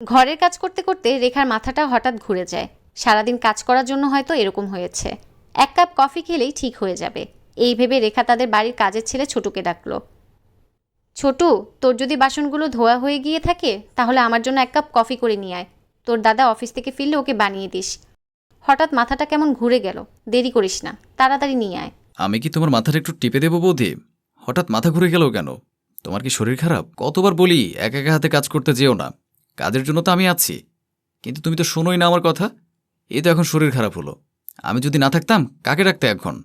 ঘরের কাজ করতে করতে রেখার মাথাটা হঠাৎ ঘুরে যায়। সারাদিন কাজ করার জন্য হয়তো এরকম হয়েছে। এক কাপ কফি খেলেই ঠিক হয়ে যাবে। এই ভেবে রেখা তাদের বাড়ির কাজের ছেলে ছোটুকে ডাকলো। ছোটু, তোর যদি বাসনগুলো ধোয়া হয়ে গিয়ে থাকে, তাহলে আমার জন্য এক কাপ কফি করে নিয়ে আয়। তোর দাদা অফিস থেকে ফিরলে ওকে বানিয়ে দিস। হঠাৎ মাথাটা কেমন ঘুরে গেল। দেরি করিস না, তাড়াতাড়ি নিয়ে আয়। আমি কি তোমার মাথাটা একটু টিপে দেবো বৌদি? হঠাৎ মাথা ঘুরে গেল কেন? তোমার কি শরীর খারাপ? কতবার বলি, একা একা হাতে কাজ করতে যেও না। কাজের জন্য তো আমি আছি। কিন্তু তুমি তো শোনোই না আমার কথা। এই তো এখন শরীর খারাপ হলো। আমি যদি না থাকতাম, কাকে রাখতে এখন?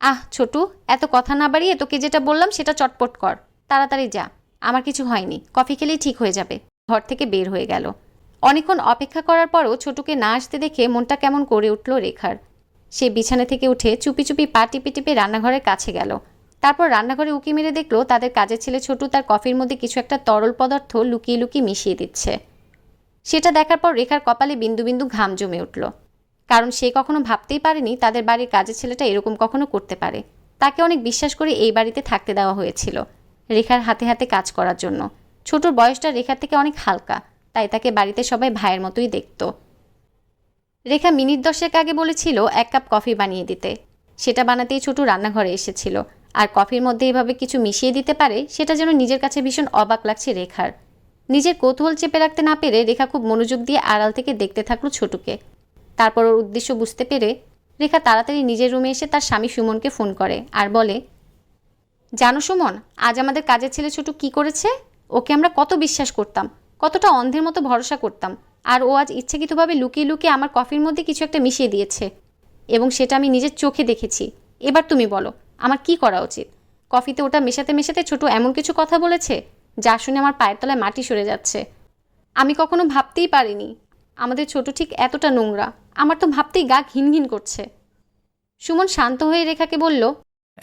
আহ, ছোটু, এত কথা না বাড়িয়ে তোকে যেটা বললাম সেটা চটপট কর। তাড়াতাড়ি যা। আমার কিছু হয়নি। কফি খেলেই ঠিক হয়ে যাবে। ঘর থেকে বের হয়ে গেল। অনেকক্ষণ অপেক্ষা করার পরও ছোটুকে না আসতে দেখে মনটা কেমন করে উঠল রেখার। সে বিছানা থেকে উঠে চুপি চুপি পা টিপে টিপে রান্নাঘরের কাছে গেল। তারপর রান্নাঘরে উকি মেরে দেখল তাদের কাজের ছেলে ছোটু তার কফির মধ্যে কিছু একটা তরল পদার্থ লুকিয়ে লুকিয়ে মিশিয়ে দিচ্ছে। সেটা দেখার পর রেখার কপালে বিন্দু বিন্দু ঘাম জমে উঠল। কারণ সে কখনো ভাবতেই পারেনি তাদের বাড়ির কাজের ছেলেটা এরকম কখনো করতে পারে। তাকে অনেক বিশ্বাস করে এই বাড়িতে থাকতে দেওয়া হয়েছিল, রেখার হাতে হাতে কাজ করার জন্য। ছোটর বয়সটা রেখার থেকে অনেক হালকা, তাই তাকে বাড়িতে সবাই ভাইয়ের মতোই দেখত। রেখা মিনিট দশেক আগে বলেছিল, এক কাপ কফি বানিয়ে দিতে। সেটা বানাতেই ছোটু রান্নাঘরে এসেছিল। আর কফির মধ্যে এভাবে কিছু মিশিয়ে দিতে পারে, সেটা যেন নিজের কাছে ভীষণ অবাক লাগছে রেখার। নিজের কৌতূহল চেপে রাখতে না পেরে রেখা খুব মনোযোগ দিয়ে আড়াল থেকে দেখতে থাকল ছোটুকে। তারপর ওর উদ্দেশ্য বুঝতে পেরে রেখা তাড়াতাড়ি নিজের রুমে এসে তার স্বামী সুমনকে ফোন করে আর বলে, জানো সুমন, আজ আমাদের কাজের ছেলে ছোটু কি করেছে? ওকে আমরা কত বিশ্বাস করতাম, কতটা অন্ধের মতো ভরসা করতাম, আর ও আজ ইচ্ছাকৃতভাবে লুকিয়ে লুকিয়ে আমার কফির মধ্যে কিছু একটা মিশিয়ে দিয়েছে এবং সেটা আমি নিজের চোখে দেখেছি। এবার তুমি বলো আমার কি করা উচিত? কফিতে ওটা মেশাতে মেশাতে ছোট এমন কিছু কথা বলেছে, যা শুনে আমার পায়ের তলায় মাটি সরে যাচ্ছে। আমি কখনো ভাবতেই পারিনি, আমাদের ছোট ঠিক এতটা নোংরা। আমার তো ভাবতেই গা ঘিন ঘিন করছে। সুমন শান্ত হয়ে রেখাকে বলল,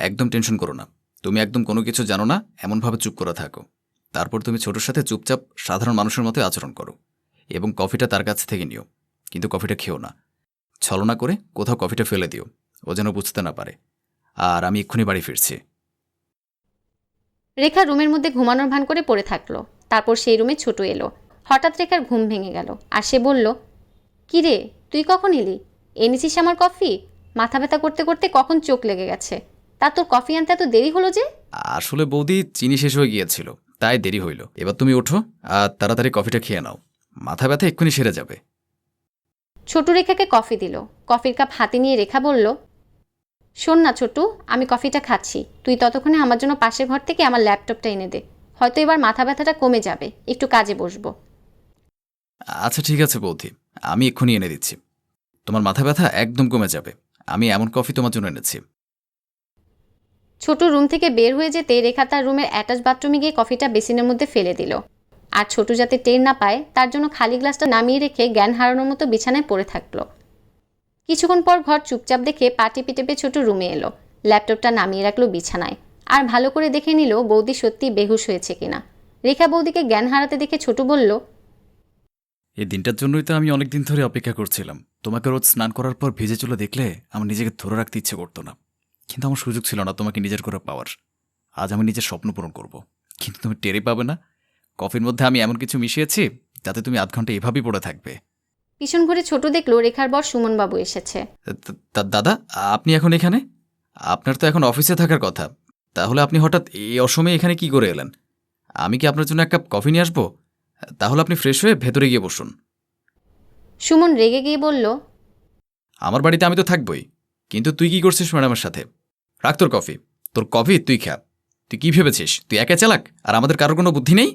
একদম টেনশন করো না। তুমি একদম কোনো কিছু জানো না, এমনভাবে চুপ করে থাকো। তারপর তুমি ছোটোর সাথে চুপচাপ সাধারণ মানুষের মতো আচরণ করো এবং কফিটা তার কাছ থেকে নিও। কিন্তু কফিটা খেও না। ছলনা করে কোথাও কফিটা ফেলে দিও। ও যেন বুঝতে না পারে। আর আমি এক্ষুনি বাড়ি ফিরছি। রেখা রুমের মধ্যে ঘুমানোর ভান করে পড়ে থাকল। তারপর সেই রুমে ছোট এলো। হঠাৎ রেখার ঘুম ভেঙে গেল আর সে বলল "কি রে তুই কখন এলি? এনেছিস আমার কফি? মাথা ব্যথা করতে করতে কখন চোখ লেগে গেছে? তা তোর কফি আনতে এত দেরি হলো যে? আসলে বৌদি চিনি শেষ হয়ে গিয়েছিল তাই দেরি হইল। এবার তুমি ওঠো আর তাড়াতাড়ি কফিটা খেয়ে নাও। মাথা ব্যথা এক্ষুনি সেরে যাবে। ছোটু রেখাকে কফি দিল। কফির কাপ হাতে নিয়ে রেখা বলল শোন না ছোটু আমি কফিটা খাচ্ছি। তুই ততক্ষণে আমার জন্য পাশের ঘর থেকে আমার ল্যাপটপটা এনে দে। হয়তো এবার মাথা ব্যথাটা কমে যাবে। একটু কাজে বসবো। আচ্ছা ঠিক আছে বৌদি। আমি এক্ষুনি এনে দিচ্ছি। তোমার মাথা ব্যথা একদম কমে যাবে। আমি এমন কফি তোমার জন্য এনেছি। ছোট রুম থেকে বের হয়ে যেতে রেখা তার রুমের অ্যাটাচ বাথরুমে গিয়ে কফিটা বেসিনের মধ্যে ফেলে দিল। আর ছোট যাতে টের না পায় তার জন্য খালি গ্লাসটা নামিয়ে রেখে জ্ঞান হারানোর মতো বিছানায় পড়ে থাকল। কিছুক্ষণ পর ঘর চুপচাপ দেখে পা টিপে টেপে ছোট রুমে এলো। ল্যাপটপটা নামিয়ে রাখল বিছানায়। আর ভালো করে দেখে নিল বৌদি সত্যি বেহুশ হয়েছে কিনা। রেখা বৌদিকে জ্ঞান হারাতে দেখে ছোট বলল, এই দিনটার জন্যই তো আমি অনেকদিন ধরে অপেক্ষা করছিলাম। তোমাকে রোজ স্নান করার পর ভিজে চলে দেখলে আমার নিজেকে ধরে রাখতে ইচ্ছে করতো না। কিন্তু আমার সুযোগ ছিল না তোমাকে নিজের করে পাওয়ার। আজ আমি নিজের স্বপ্ন পূরণ করব। কিন্তু তুমি টেরে পাবে না। কফির মধ্যে আমি এমন কিছু মিশিয়েছি যাতে তুমি আধ ঘণ্টা এভাবেই পড়ে থাকবে। পিছন ঘুরে ছোট দেখল রেখার বর সুমনবাবু এসেছে। দাদা আপনি এখন এখানে? আপনার তো এখন অফিসে থাকার কথা। তাহলে আপনি হঠাৎ এই অসময়ে এখানে কি করে এলেন? আমি কি আপনার জন্য এক কাপ কফি নিয়ে আসব? তাহলে আপনি ফ্রেশ হয়ে ভেতরে গিয়ে বসুন। সুমন রেগে গিয়ে বলল আমার বাড়িতে আমি তো থাকবই। কিন্তু তুই কি করছিস ম্যাডামের সাথে? রাখ তোর কফি। তোর কফি তুই খা। তুই কি ভেবেছিস? তুই একা চালাক? আর আমাদের কারোর কোনো বুদ্ধি নেই?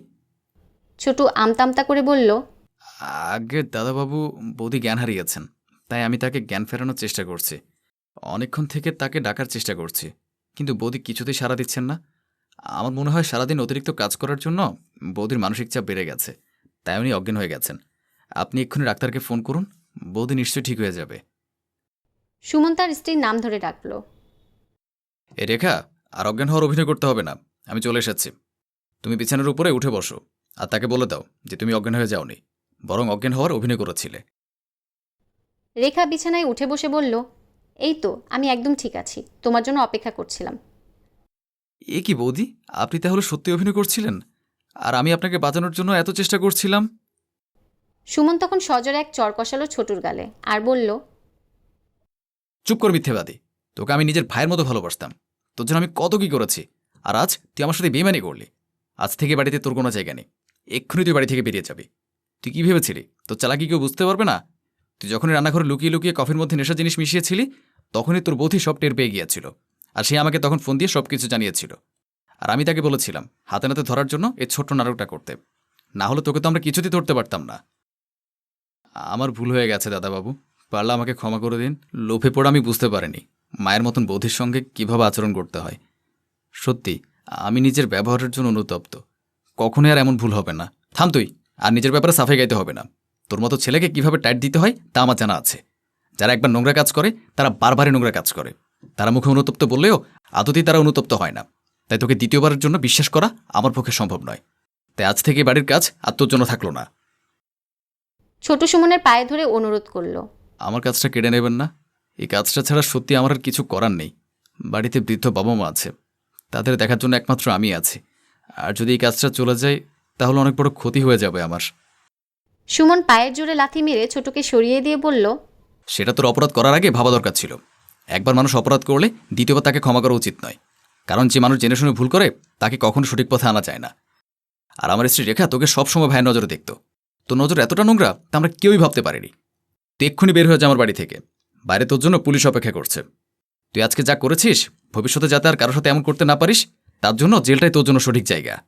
ছোটু আমতামতা করে বলল আগে দাদাবাবু বৌদি জ্ঞান হারিয়েছেন তাই আমি তাকে জ্ঞান ফেরানোর চেষ্টা করছি। অনেকক্ষণ থেকে তাকে ডাকার চেষ্টা করছি কিন্তু বৌদি কিছুতেই সাড়া দিচ্ছেন না। আমার মনে হয় সারাদিন অতিরিক্ত কাজ করার জন্য বৌদির মানসিক চাপ বেড়ে গেছে তাই উনি অজ্ঞান হয়ে গেছেন। আপনি এক্ষুনি ডাক্তারকে ফোন করুন বৌদি নিশ্চয়ই ঠিক হয়ে যাবে। সুমন তার স্ত্রীর নাম ধরে ডাকলো। এ রেখা আর অজ্ঞান হওয়ার অভিনয় করতে হবে না আমি চলে এসেছি। তুমি বিছানার উপরে উঠে বসো আর তাকে বলে দাও যে তুমি অজ্ঞান হয়ে যাওনি। বরং অজ্ঞান হওয়ার অভিনয় করেছিলে। রেখা বিছানায় উঠে বসে বলল এই তো আমি একদম ঠিক আছি। তোমার জন্য অপেক্ষা করছিলাম। এ কি বৌদি? আপনি তাহলে সত্যি অভিনয় করছিলেন? আর আমি আপনাকে বাঁচানোর জন্য এত চেষ্টা করছিলাম? সুমন তখন সজরে এক চর কষালো ছোটুর গালে আর বলল চুপ কর মিথ্যেবাদী। তোকে আমি নিজের ভাইয়ের মতো ভালোবাসতাম। তোর জন্য আমি কত কি করেছি? আর আজ তুই আমার সাথে বেমানি করলি। আজ থেকে বাড়িতে তোর কোনো জায়গা নেই। এক্ষুনি তুই বাড়ি থেকে বেরিয়ে যাবি। তুই কি ভেবেছিলি? তোর চালাকি কেউ বুঝতে পারবে না? তুই যখনই রান্নাঘরে লুকিয়ে লুকিয়ে কফির মধ্যে নেশা জিনিস মিশিয়েছিলি, তখনই তোর বৌথি সব টের পেয়ে গিয়েছিল। আর সে আমাকে তখন ফোন দিয়ে সব কিছু জানিয়েছিল। আর আমি তাকে বলেছিলাম, হাতে নাতে ধরার জন্য এই ছোট্ট নাটকটা করতে। না হলে তোকে তো আমরা কিছুতেই ধরতে পারতাম না। আমার ভুল হয়ে গেছে দাদাবাবু। পারলে আমাকে ক্ষমা করে দিন। লোভে পড়ে আমি বুঝতে পারিনি মায়ের মতন বৌধির সঙ্গে কীভাবে আচরণ করতে হয়। সত্যি, আমি নিজের ব্যবহারের জন্য অনুতপ্ত। কখনোই আর এমন ভুল হবে না। থাম তুই। আর নিজের ব্যাপারে সাফাই গাইতে হবে না। তোর মতো ছেলেকে কীভাবে টাইট দিতে হয় তা আমার জানা আছে। যারা একবার নোংরা কাজ করে তারা বারবারই নোংরা কাজ করে। তারা মুখে অনুতপ্ত বললেও আদতেই তারা অনুতপ্ত হয় না। তাই তোকে দ্বিতীয়বারের জন্য বিশ্বাস করা আমার পক্ষে সম্ভব নয়। তাই আজ থেকে বাড়ির কাজ আর তোর জন্য থাকল না। ছোট সুমনের পায়ে ধরে অনুরোধ করল। আমার কাজটা কেড়ে নেবেন না। এই কাজটা ছাড়া সত্যি আমার আর কিছু করার নেই। বাড়িতে বৃদ্ধ বাবা মা আছে। তাদের দেখার জন্য একমাত্র আমি আছি। আর যদি এই কাজটা চলে যায় তাহলে অনেক বড় ক্ষতি হয়ে যাবে আমার। সুমন পায়ের জোরে লাথি মেরে ছোটকে সরিয়ে দিয়ে বলল সেটা তোর অপরাধ করার আগে ভাবা দরকার ছিল। একবার মানুষ অপরাধ করলে দ্বিতীয়বার তাকে ক্ষমা করা উচিত নয়। কারণ যে মানুষ জেনে শুনে ভুল করে তাকে কখনো সঠিক পথে আনা যায় না। আর আমার স্ত্রী রেখা তোকে সবসময় ভাইয়ের নজরে দেখতো। তোর নজর এতটা নোংরা তা আমরা কেউই ভাবতে পারিনি। তুই এক্ষুনি বের হয়ে যা আমার বাড়ি থেকে। বাইরে তোর জন্য পুলিশ অপেক্ষা করছে। তুই আজকে যা করেছিস ভবিষ্যতে যাতে আর কারোর সাথে এমন করতে না পারিস তার জন্য জেলটাই তোর জন্য সঠিক জায়গা।